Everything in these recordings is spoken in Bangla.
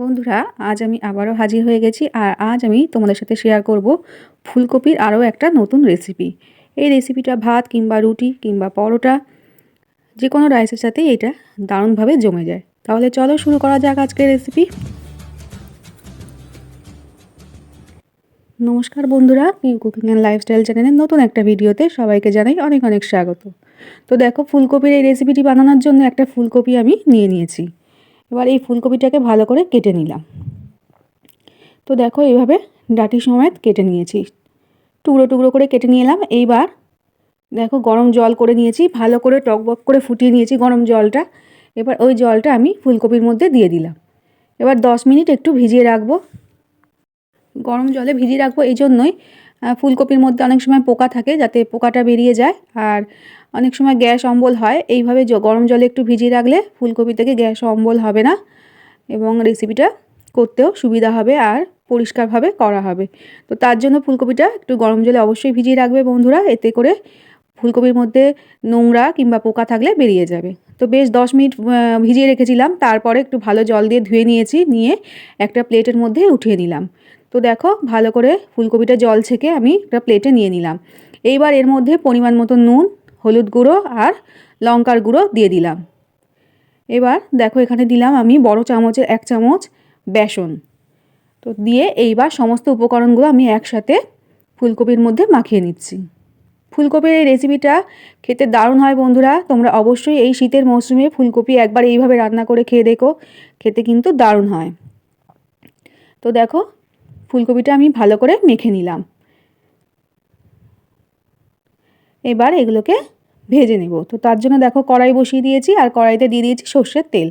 বন্ধুরা, আজ আমি আবারও হাজির হয়ে গেছি আর আজ আমি তোমাদের সাথে শেয়ার করব ফুলকপির আরও একটা নতুন রেসিপি এই রেসিপিটা ভাত কিংবা রুটি কিংবা পরোটা যে কোনো রাইসের সাথে এটা দারুণভাবে জমে যায়। তাহলে চলো শুরু করা যাক আজকের রেসিপি নমস্কার বন্ধুরা পিউ কুকিং অ্যান্ড লাইফস্টাইল চ্যানেলের নতুন একটা ভিডিওতে সবাইকে জানাই অনেক অনেক স্বাগত। তো দেখো, ফুলকপির এই রেসিপিটি বানানোর জন্য একটা ফুলকপি আমি নিয়ে নিয়েছি। এবার এই ফুলকপিটাকে ভালো করে কেটে নিলাম। তো দেখো এইভাবে ডাটি সমেত কেটে নিয়েছি। টুকরো টুকরো করে কেটে নিয়ে এলাম এইবার দেখো গরম জল করে নিয়েছি, ভালো করে টকবক করে ফুটিয়ে নিয়েছি গরম জলটা। এবার ওই জলটা আমি ফুলকপির মধ্যে দিয়ে দিলাম। এবার দশ মিনিট একটু ভিজিয়ে রাখব। গরম জলে ভিজিয়ে রাখব এই জন্যই। ফুলকপির মধ্যে অনেক সময় পোকা থাকে যাতে পোকাটা বেরিয়ে যায়। আর অনেক সময় গ্যাস অম্বল হয়, এইভাবে গরম জলে একটু ভিজিয়ে রাখলে ফুলকপি থেকে গ্যাস অম্বল হবে না এবং রেসিপিটা করতেও সুবিধা হবে আর পরিষ্কারভাবে করা হবে। তো তার জন্য ফুলকপিটা একটু গরম জলে অবশ্যই ভিজিয়ে রাখবে বন্ধুরা, এতে করে ফুলকপির মধ্যে নোংরা কিংবা পোকা থাকলে বেরিয়ে যাবে। তো বেশ দশ মিনিট ভিজিয়ে রেখেছিলাম, তারপরে একটু ভালো জল দিয়ে ধুয়ে নিয়েছি, নিয়ে একটা প্লেটের মধ্যে উঠিয়ে নিলাম। তো দেখো ভালো করে ফুলকপিটা জল ছেঁকে আমি একটা প্লেটে নিয়ে নিলাম। এইবার এর মধ্যে পরিমাণ মতো নুন হলুদ গুঁড়ো আর লঙ্কার গুঁড়ো দিয়ে দিলাম। এবার দেখো এখানে দিলাম আমি বড় চামচের এক চামচ বেসন। তো দিয়ে এইবার সমস্ত উপকরণগুলো আমি একসাথে ফুলকপির মধ্যে মাখিয়ে নিচ্ছি। ফুলকপির এই রেসিপিটা খেতে দারুণ হয় বন্ধুরা, তোমরা অবশ্যই এই শীতের মৌসুমে ফুলকপি একবার এইভাবে রান্না করে খেয়ে দেখো, খেতে কিন্তু দারুণ হয়। তো দেখো, ফুলকপিটা আমি ভালো করে মেখে নিলাম। এবার এগুলোকে ভেজে নেব। তো তার জন্য দেখো কড়াই বসিয়ে দিয়েছি আর কড়াইতে দিয়ে দিয়েছি সর্ষের তেল।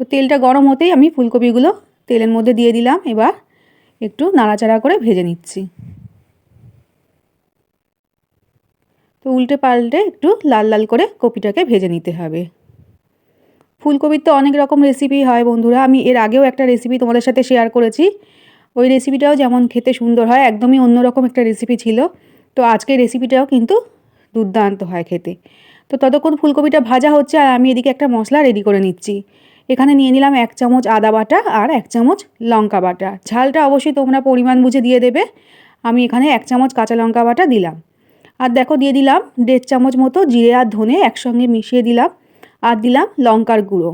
তো তেলটা গরম হতেই আমি ফুলকপিগুলো তেলের মধ্যে দিয়ে দিলাম। এবার একটু নাড়াচাড়া করে ভেজে নিচ্ছি। তো উল্টে পাল্টে একটু লাল লাল করে কপিটাকে ভেজে নিতে হবে। ফুলকপির তো অনেক রকম রেসিপি হয় বন্ধুরা। আমি এর আগেও একটা রেসিপি তোমাদের সাথে শেয়ার করেছি। ওই রেসিপিটাও যেমন খেতে সুন্দর হয়, একদমই অন্যরকম একটা রেসিপি ছিল। তো আজকের রেসিপিটাও কিন্তু দুর্দান্ত হয় খেতে। তো ততক্ষণ ফুলকপিটা ভাজা হচ্ছে আর আমি এদিকে একটা মশলা রেডি করে নিচ্ছি। এখানে নিয়ে নিলাম এক চামচ আদা বাটা আর এক চামচ লঙ্কা বাটা। ঝালটা অবশ্যই তোমরা পরিমাণ বুঝে দিয়ে দেবে। আমি এখানে এক চামচ কাঁচা লঙ্কা বাটা দিলাম। আর দেখো দিয়ে দিলাম দেড় চামচ মতো জিরে আর ধনে একসঙ্গে মিশিয়ে দিলাম। আর দিলাম লঙ্কার গুঁড়ো।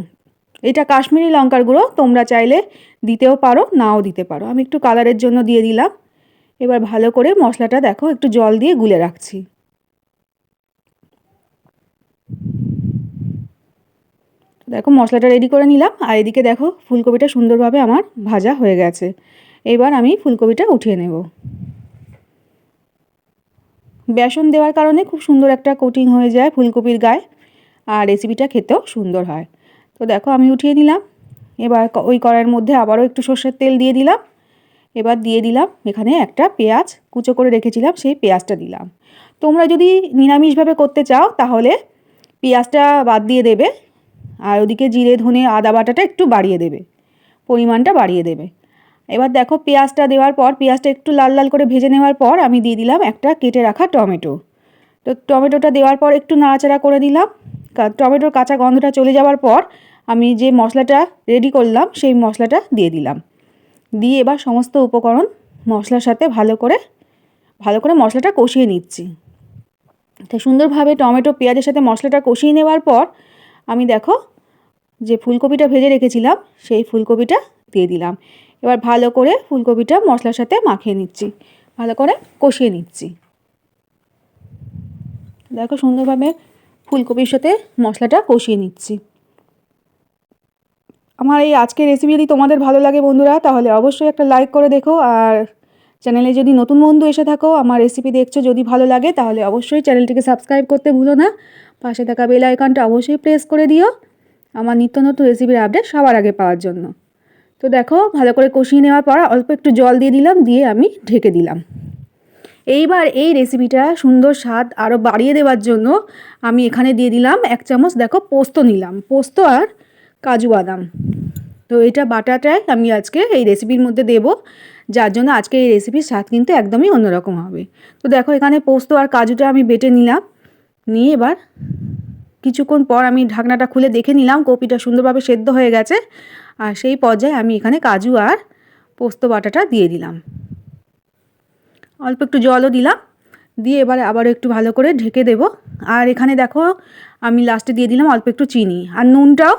এটা কাশ্মীরি লঙ্কার গুঁড়ো, তোমরা চাইলে দিতেও পারো, নাও দিতে পারো। আমি একটু কালারের জন্য দিয়ে দিলাম। এবার ভালো করে মশলাটা দেখো, একটু জল দিয়ে গুলে রাখছি। দেখো মশলাটা রেডি করে নিলাম, আর এদিকে দেখো ফুলকপিটা সুন্দরভাবে আমার ভাজা হয়ে গেছে। এবার আমি ফুলকপিটা উঠিয়ে নেব। বেসন দেওয়ার কারণে খুব সুন্দর একটা কোটিং হয়ে যায় ফুলকপির গায়ে, আর রেসিপিটা খেতেও সুন্দর হয়। তো দেখো আমি উঠিয়ে নিলাম, এবার ওই কড়াইয়ের মধ্যে আবারও একটু সর্ষের তেল দিয়ে দিলাম। এবার দিয়ে দিলাম এখানে একটা পেঁয়াজ, কুচো করে রেখেছিলাম, সেই পেঁয়াজটা দিলাম। তোমরা যদি নিরামিষভাবে করতে চাও তাহলে পেঁয়াজটা বাদ দিয়ে দেবে আর ওদিকে জিরে, ধনে, আদা বাটাটা একটু বাড়িয়ে দেবে। পরিমাণটা বাড়িয়ে দেবে। এবার দেখো পেঁয়াজটা দেওয়ার পর, পেঁয়াজটা একটু লাল লাল করে ভেজে নেওয়ার পর আমি দিয়ে দিলাম একটা কেটে রাখা টমেটো। তো টমেটোটা দেওয়ার পর একটু নাড়াচাড়া করে দিলাম। টমেটোর কাঁচা গন্ধটা চলে যাওয়ার পর আমি যে মশলাটা রেডি করলাম, সেই মশলাটা দিয়ে দিলাম। দিয়ে এবার সমস্ত উপকরণ মশলার সাথে ভালো করে ভালো করে মশলাটা কষিয়ে নিচ্ছি। তো সুন্দরভাবে টমেটো, পেঁয়াজের সাথে মশলাটা কষিয়ে নেওয়ার পর আমি দেখো যে ফুলকপিটা ভেজে রেখেছিলাম, সেই ফুলকপিটা দিয়ে দিলাম। এবার ভালো করে ফুলকপিটা মশলার সাথে মাখিয়ে নিচ্ছি, ভালো করে কষিয়ে নিচ্ছি। দেখো সুন্দরভাবে ফুলকপির সাথে মশলাটা কষিয়ে নিচ্ছি। আমার এই আজকের রেসিপি যদি তোমাদের ভালো লাগে বন্ধুরা, তাহলে অবশ্যই একটা লাইক করে দেখো, আর চ্যানেলে যদি নতুন বন্ধু এসে থাকো, আমার রেসিপি দেখছ, যদি ভালো লাগে, তাহলে অবশ্যই চ্যানেলটিকে সাবস্ক্রাইব করতে ভুলো না। পাশে থাকা বেল আইকনটা অবশ্যই প্রেস করে দিও। আমার নিত্য নতুন রেসিপির আপডেট সবার আগে পাওয়ার জন্য। তো দেখো, ভালো করে কষিয়ে নেওয়ার পর অল্প একটু জল দিয়ে দিলাম, দিয়ে আমি ঢেকে দিলাম। এইবার এই রেসিপিটা সুন্দর স্বাদ আরও বাড়িয়ে দেওয়ার জন্য আমি এখানে দিয়ে দিলাম এক চামচ, দেখো, পোস্ত নিলাম। পোস্ত আর কাজু বাদাম। তো এটা বাটাটাই আমি আজকে এই রেসিপির মধ্যে দেব। যার জন্য আজকে এই রেসিপির স্বাদ কিন্তু একদমই অন্যরকম হবে। তো দেখো, এখানে পোস্ত আর কাজুটা আমি বেটে নিলাম। নিয়ে এবার কিছুক্ষণ পর আমি ঢাকনাটা খুলে দেখে নিলাম কপিটা সুন্দরভাবে সেদ্ধ হয়ে গেছে। আর সেই পর্যায়ে আমি এখানে কাজু আর পোস্ত বাটাটা দিয়ে দিলাম। অল্প একটু জলও দিলাম। দিয়ে এবারে আবারও একটু ভালো করে ঢেকে দেব। আর এখানে দেখো আমি লাস্টে দিয়ে দিলাম অল্প একটু চিনি। আর নুনটাও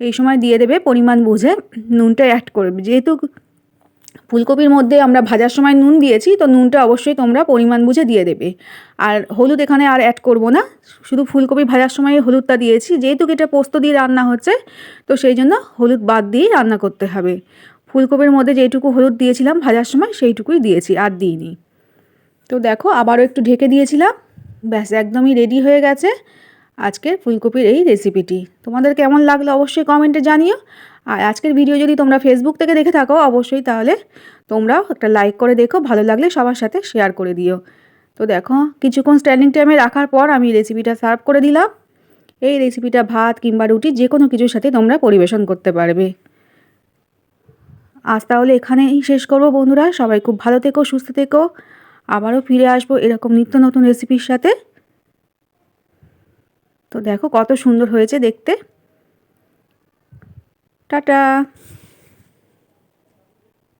এই সময় দিয়ে দেবে পরিমাণ বুঝে। নুনটা অ্যাড করবে। যেহেতু ফুলকপির মধ্যে আমরা ভাজার সময় নুন দিয়েছি, তো নুনটা অবশ্যই তোমরা পরিমাণ বুঝে দিয়ে দেবে। আর হলুদ এখানে আর অ্যাড করব না, শুধু ফুলকপি ভাজার সময় হলুদটা দিয়েছি, যেহেতু এটা পোস্ত দিয়ে রান্না হচ্ছে, তো সেই জন্য হলুদ বাদ দিয়েই রান্না করতে হবে। ফুলকপির মধ্যে যেইটুকু হলুদ দিয়েছিলাম ভাজার সময়, সেইটুকুই দিয়েছি, আর দিইনি। তো দেখো, আবারও একটু ঢেকে দিয়েছিলাম, ব্যাস একদমই রেডি হয়ে গেছে। আজকের ফুলকপির এই রেসিপিটি তোমাদের কেমন লাগল অবশ্যই কমেন্টে জানিও। আর আজকের ভিডিও যদি তোমরা ফেসবুক থেকে দেখে থাকো, অবশ্যই তাহলে তোমরাও একটা লাইক করে দেখো। ভালো লাগলে সবার সাথে শেয়ার করে দিও। তো দেখো, কিছুক্ষণ স্ট্যান্ডিং টাইমে রাখার পর আমি রেসিপিটা সার্ভ করে দিলাম। এই রেসিপিটা ভাত কিংবা রুটি যে কোনো কিছুর সাথে তোমরা পরিবেশন করতে পারবে। আজ তাহলে এখানেই শেষ করব বন্ধুরা। সবাই খুব ভালো থেকো, সুস্থ থেকো। আবারও ফিরে আসব এরকম নিত্য নতুন রেসিপির সাথে। তো দেখো কত সুন্দর হয়েছে দেখতে। টাটা।